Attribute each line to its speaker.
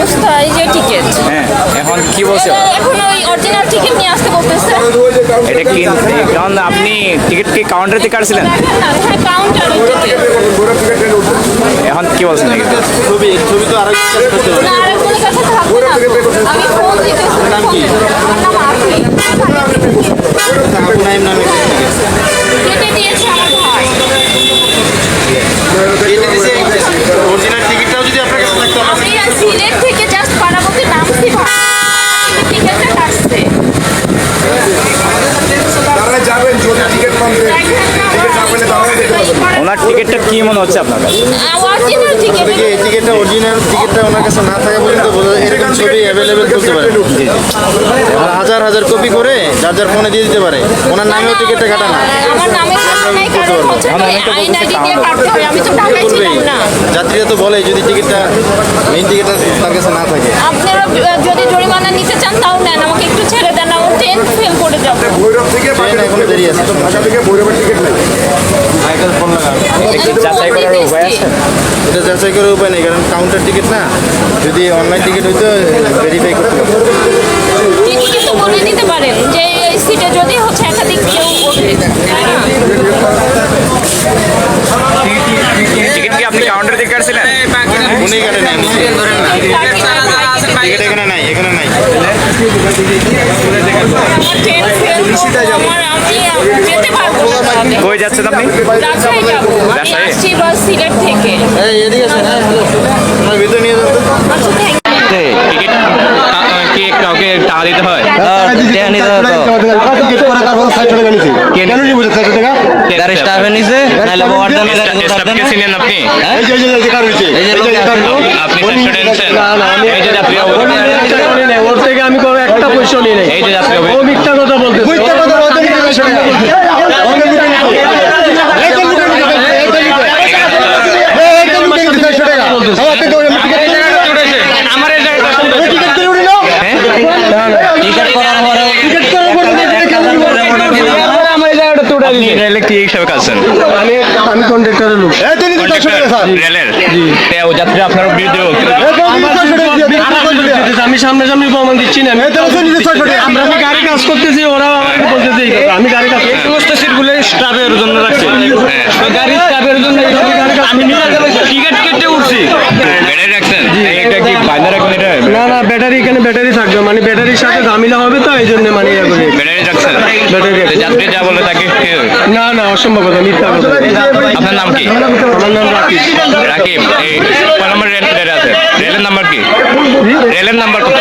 Speaker 1: অবস্থা এই যে টিকিট
Speaker 2: হ্যাঁ এখন কি বলছে?
Speaker 1: এখন ওই অরিজিনাল টিকিট নিয়ে আসতে বলতেছে।
Speaker 2: এটা কি কারণ আপনি টিকিট কি কাউন্টারে থেকে কাটছিলেন
Speaker 1: হ্যাঁ কাউন্টার
Speaker 2: এখন কি বলছেন
Speaker 3: ছবি ছবি তো
Speaker 1: আরও। আমি ফোন দিতেছি
Speaker 3: নাম কি?
Speaker 2: ওনার টিকিটটা কি মনে হচ্ছে আপনার কাছে?
Speaker 1: অরিজিনাল টিকিট
Speaker 3: আপনি এই টিকিটটা অরিজিনাল টিকিটটা ওনার কাছে না থাকা পর্যন্ত বোঝা যায় এরকম ছবি অ্যাভেলেবেল করতে পারে আর হাজার হাজার কপি করে যার যার ফোনে দিয়ে দিতে পারে। ওনার নামেও টিকিটটা কাটা না। যাত্রীরা তো বলে যদি টিকিটটা মেইন টিকিটটা তার কাছে না থাকে।
Speaker 1: আপনারা যদি জরিমানা নিতে চান তাও নেন আমাকে একটু ছেড়ে দেন আমার ট্রেন ফেল করে যাব
Speaker 4: ভৈরব থেকে
Speaker 3: ট্রেন এখনও দেরি আছে।
Speaker 4: ঢাকা থেকে ভৈরবের টিকিট নেই
Speaker 2: যাচাই করার উপায় আছে?
Speaker 3: এটা যাচাই করার উপায় নেই কারণ কাউন্টার টিকিট না যদি অনলাইন টিকিট হইতো ভেরিফাই করতে হবে
Speaker 1: তিনি কিন্তু বলে দিতে পারেন যে এই সিটে যদি হচ্ছে একাধিক কেউ ওঠে
Speaker 2: টিকিট কি আপনি কাউন্টারে থেকে কাটছিলেন?
Speaker 3: উনি এখানে নেন টিকিট এখানে নাই এখানে নাই।
Speaker 1: আমার ট্রেন ফেল আমার আমি যেতে পারব না।
Speaker 2: কই যাচ্ছেন আপনি?
Speaker 1: রাজশাহী যাব। আমি আসছি বা সিলেট থেকে।
Speaker 3: এই এদিকে আসেন হ্যাঁ ভিতরে নিয়ে যান
Speaker 1: আচ্ছা থ্যাংক
Speaker 2: টিকিট কাউকে টাকা দিতে হয়?
Speaker 5: তার স্টাফে নিছে নাহলে ওয়ার্ডেন
Speaker 2: স্টাফকে চিনেন আপনি?
Speaker 5: এই যে
Speaker 2: আপনি স্টাফে নিছেন এই যে যাত্রী
Speaker 6: ওর থেকে আমি কোনো একটা পয়সা নিই নাই
Speaker 2: এই যে যাত্রী
Speaker 6: ও মিথ্যা কথা বলতে
Speaker 2: আমার এই
Speaker 5: টিকিট করার পরে
Speaker 6: আমার এই তো
Speaker 2: রেলে কি হিসাবে কাটছেন
Speaker 6: আমি আমি কন্ট্রাক্টরের লোক।
Speaker 2: রেলের। তে ও যাত্রী আপনার বিরুদ্ধে
Speaker 6: আমি সামনে সামনে প্রমাণ দিচ্ছি না আমরা আমি গাড়ি কাজ করতেছি ওরা আমাকে বলতেছে আমি গাড়ি কাজ এই সমস্ত সিটগুলো স্টাফের জন্য রাখছি গাড়ি স্টাফের জন্য আমি গাড়ি কাজ আমি টিকিট কেটে উঠছি
Speaker 2: ব্যাটারি রাখছেন এটা কি বাইরে রাখবেন এটা
Speaker 6: না না ব্যাটারি ব্যাটারি থাকবে। মানে ব্যাটারির সাথে ঝামেলা হবে তো এই জন্য মানে ইয়ে করে।
Speaker 2: ব্যাটারি থাকছে?
Speaker 6: ব্যাটারি
Speaker 2: যাত্রী যা বলে তাকে
Speaker 6: না না অসম্ভব কথা মিথ্যা কথা।
Speaker 2: আপনার নাম কি?
Speaker 6: আমার নাম রাকিব।
Speaker 2: রাকিব এই নম্বর রেল রেল আছে রেলের নাম্বার কি? রেলের নাম্বার কত